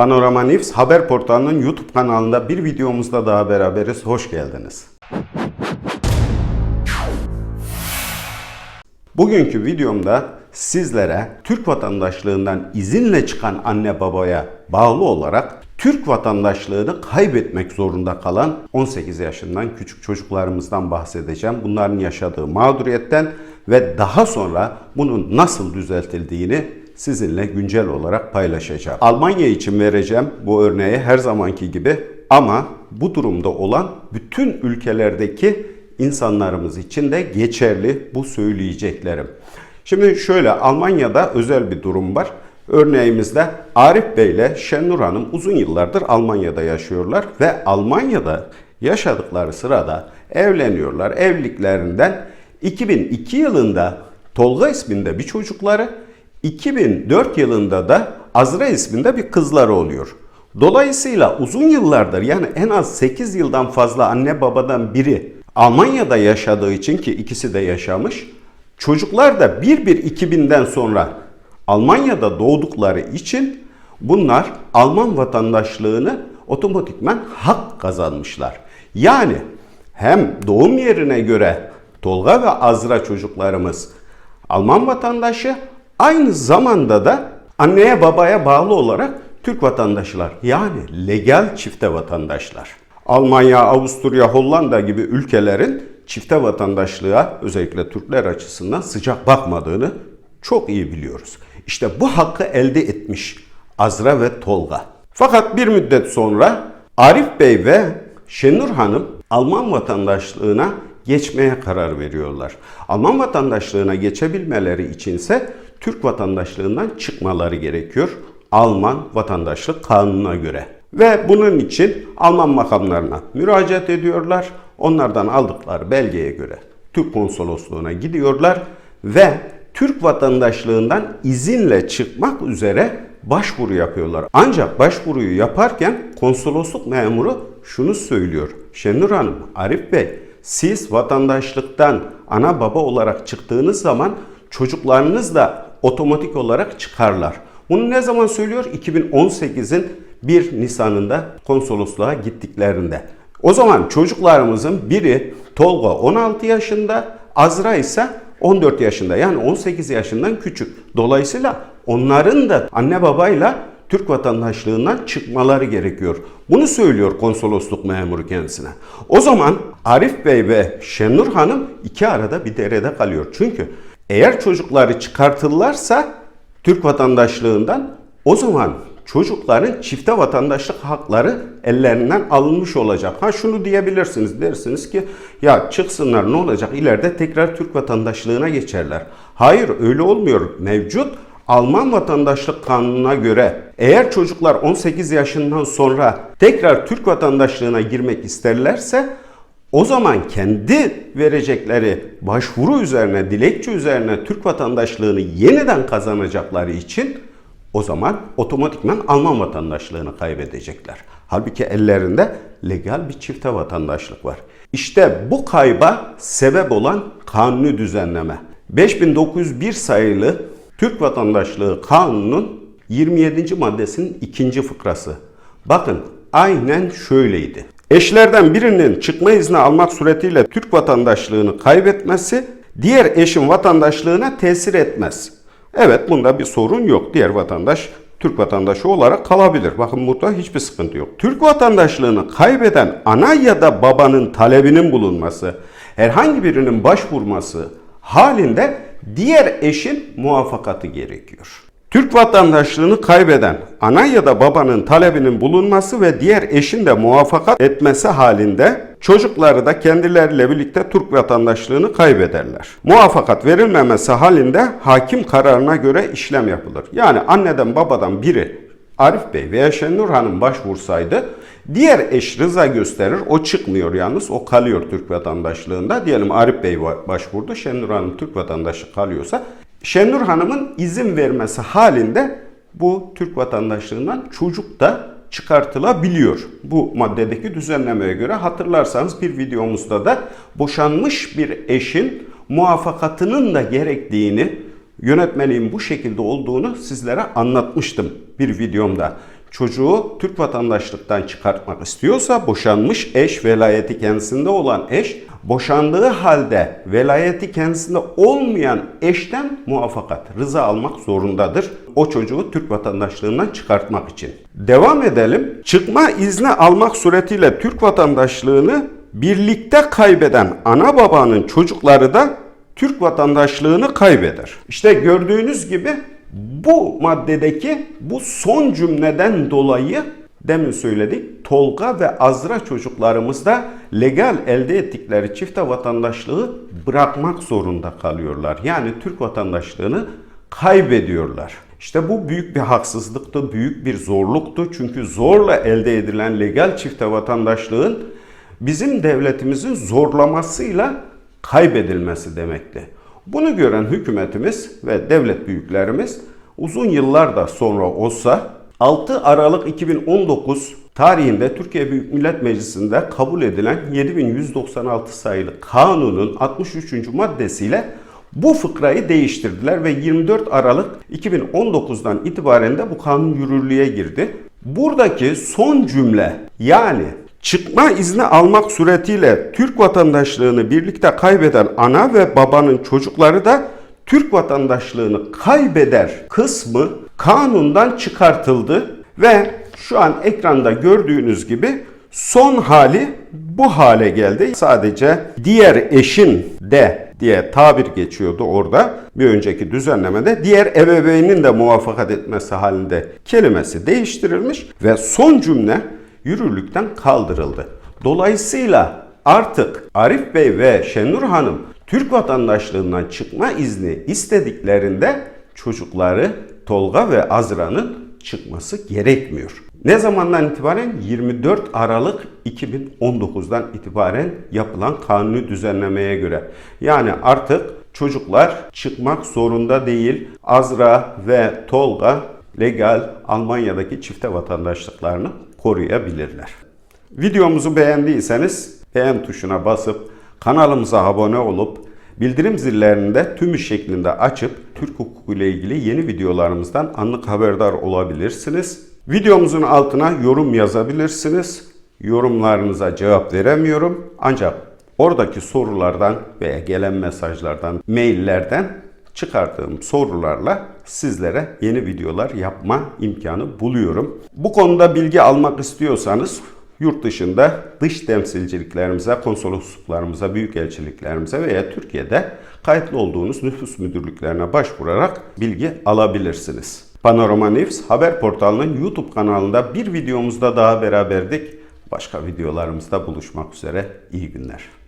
Panorama News haber portalının YouTube kanalında bir videomuzda daha beraberiz. Hoş geldiniz. Bugünkü videomda sizlere Türk vatandaşlığından izinle çıkan anne babaya bağlı olarak Türk vatandaşlığını kaybetmek zorunda kalan 18 yaşından küçük çocuklarımızdan bahsedeceğim. Bunların yaşadığı mağduriyetten ve daha sonra bunun nasıl düzeltildiğini sizinle güncel olarak paylaşacağım. Almanya için vereceğim bu örneği her zamanki gibi ama bu durumda olan bütün ülkelerdeki insanlarımız için de geçerli bu söyleyeceklerim. Şimdi şöyle Almanya'da özel bir durum var. Örneğimizde Arif Bey ile Şenur Hanım uzun yıllardır Almanya'da yaşıyorlar ve Almanya'da yaşadıkları sırada evleniyorlar. Evliliklerinden 2002 yılında Tolga isminde bir çocukları, 2004 yılında da Azra isminde bir kızları oluyor. Dolayısıyla uzun yıllardır yani en az 8 yıldan fazla anne babadan biri Almanya'da yaşadığı için ki ikisi de yaşamış. Çocuklar da 1-1-2000'den sonra Almanya'da doğdukları için bunlar Alman vatandaşlığını otomatikman hak kazanmışlar. Yani hem doğum yerine göre Tolga ve Azra çocuklarımız Alman vatandaşı aynı zamanda da anneye babaya bağlı olarak Türk vatandaşlar yani legal çifte vatandaşlar. Almanya, Avusturya, Hollanda gibi ülkelerin çifte vatandaşlığa özellikle Türkler açısından sıcak bakmadığını çok iyi biliyoruz. İşte bu hakkı elde etmiş Azra ve Tolga. Fakat bir müddet sonra Arif Bey ve Şenur Hanım Alman vatandaşlığına geçmeye karar veriyorlar. Alman vatandaşlığına geçebilmeleri içinse Türk vatandaşlığından çıkmaları gerekiyor. Alman vatandaşlık kanununa göre. Ve bunun için Alman makamlarına müracaat ediyorlar. Onlardan aldıkları belgeye göre Türk konsolosluğuna gidiyorlar ve Türk vatandaşlığından izinle çıkmak üzere başvuru yapıyorlar. Ancak başvuruyu yaparken konsolosluk memuru şunu söylüyor. Şenur Hanım, Arif Bey, siz vatandaşlıktan ana baba olarak çıktığınız zaman çocuklarınız da otomatik olarak çıkarlar. Bunu ne zaman söylüyor? 2018'in 1 Nisan'ında konsolosluğa gittiklerinde. O zaman çocuklarımızın biri Tolga 16 yaşında, Azra ise 14 yaşında yani 18 yaşından küçük. Dolayısıyla onların da anne babayla Türk vatandaşlığından çıkmaları gerekiyor. Bunu söylüyor konsolosluk memuru kendisine. O zaman Arif Bey ve Şenur Hanım iki arada bir derede kalıyor. Çünkü eğer çocukları çıkartırlarsa Türk vatandaşlığından o zaman çocukların çifte vatandaşlık hakları ellerinden alınmış olacak. Ha şunu diyebilirsiniz dersiniz ki ya çıksınlar ne olacak ileride tekrar Türk vatandaşlığına geçerler. Hayır öyle olmuyor. Mevcut Alman vatandaşlık kanununa göre eğer çocuklar 18 yaşından sonra tekrar Türk vatandaşlığına girmek isterlerse o zaman kendi verecekleri başvuru üzerine, dilekçe üzerine Türk vatandaşlığını yeniden kazanacakları için o zaman otomatikman Alman vatandaşlığını kaybedecekler. Halbuki ellerinde legal bir çifte vatandaşlık var. İşte bu kayba sebep olan kanuni düzenleme. 5901 sayılı Türk Vatandaşlığı Kanunu'nun 27. maddesinin ikinci fıkrası. Bakın aynen şöyleydi. Eşlerden birinin çıkma izni almak suretiyle Türk vatandaşlığını kaybetmesi diğer eşin vatandaşlığına tesir etmez. Evet bunda bir sorun yok. Diğer vatandaş Türk vatandaşı olarak kalabilir. Bakın burada hiçbir sıkıntı yok. Türk vatandaşlığını kaybeden ana ya da babanın talebinin bulunması, herhangi birinin başvurması halinde diğer eşin muvaffakatı gerekiyor. Türk vatandaşlığını kaybeden ana ya da babanın talebinin bulunması ve diğer eşin de muvaffakat etmesi halinde çocukları da kendileriyle birlikte Türk vatandaşlığını kaybederler. Muvaffakat verilmemesi halinde hakim kararına göre işlem yapılır. Yani anneden babadan biri Arif Bey veya Şenur Hanım başvursaydı diğer eş rıza gösterir. O çıkmıyor yalnız. O kalıyor Türk vatandaşlığında. Diyelim Arif Bey başvurdu. Şenur Hanım Türk vatandaşı kalıyorsa Şenur Hanım'ın izin vermesi halinde bu Türk vatandaşlığından çocuk da çıkartılabiliyor. Bu maddedeki düzenlemeye göre hatırlarsanız bir videomuzda da boşanmış bir eşin muvaffakatının da gerektiğini, yönetmeliğin bu şekilde olduğunu sizlere anlatmıştım bir videomda. çocuğu Türk vatandaşlıktan çıkartmak istiyorsa boşanmış eş velayeti kendisinde olan eş boşandığı halde velayeti kendisinde olmayan eşten muvaffakat, rıza almak zorundadır. O çocuğu Türk vatandaşlığından çıkartmak için. Devam edelim. Çıkma izni almak suretiyle Türk vatandaşlığını birlikte kaybeden ana babanın çocukları da Türk vatandaşlığını kaybeder. İşte gördüğünüz gibi bu maddedeki bu son cümleden dolayı demin söyledik Tolga ve Azra çocuklarımız da legal elde ettikleri çifte vatandaşlığı bırakmak zorunda kalıyorlar. Yani Türk vatandaşlığını kaybediyorlar. İşte bu büyük bir haksızlıktı, büyük bir zorluktu. Çünkü zorla elde edilen legal çifte vatandaşlığın bizim devletimizin zorlamasıyla kaybedilmesi demekti. Bunu gören hükümetimiz ve devlet büyüklerimiz uzun yıllar da sonra olsa 6 Aralık 2019 tarihinde Türkiye Büyük Millet Meclisi'nde kabul edilen 7196 sayılı kanunun 63. maddesiyle bu fıkrayı değiştirdiler ve 24 Aralık 2019'dan itibaren de bu kanun yürürlüğe girdi. Buradaki son cümle yani çıkma izni almak suretiyle Türk vatandaşlığını birlikte kaybeden ana ve babanın çocukları da Türk vatandaşlığını kaybeder kısmı kanundan çıkartıldı ve şu an ekranda gördüğünüz gibi son hali bu hale geldi. Sadece diğer eşin de diye tabir geçiyordu orada bir önceki düzenlemede. Diğer ebeveynin de muvaffakat etmesi halinde kelimesi değiştirilmiş ve son cümle yürürlükten kaldırıldı. Dolayısıyla artık Arif Bey ve Şenur Hanım Türk vatandaşlığından çıkma izni istediklerinde çocukları Tolga ve Azra'nın çıkması gerekmiyor. Ne zamandan itibaren? 24 Aralık 2019'dan itibaren yapılan kanuni düzenlemeye göre. Yani artık çocuklar çıkmak zorunda değil. Azra ve Tolga legal Almanya'daki çifte vatandaşlıklarını koruyabilirler. Videomuzu beğendiyseniz beğen tuşuna basıp kanalımıza abone olup bildirim zillerini de tümü şeklinde açıp Türk hukuku ile ilgili yeni videolarımızdan anlık haberdar olabilirsiniz. Videomuzun altına yorum yazabilirsiniz. Yorumlarınıza cevap veremiyorum. Ancak oradaki sorulardan veya gelen mesajlardan, maillerden çıkardığım sorularla sizlere yeni videolar yapma imkanı buluyorum. Bu konuda bilgi almak istiyorsanız yurt dışında dış temsilciliklerimize, konsolosluklarımıza, büyükelçiliklerimize veya Türkiye'de kayıtlı olduğunuz nüfus müdürlüklerine başvurarak bilgi alabilirsiniz. Panorama News haber portalının YouTube kanalında bir videomuzda daha beraberdik. Başka videolarımızda buluşmak üzere. İyi günler.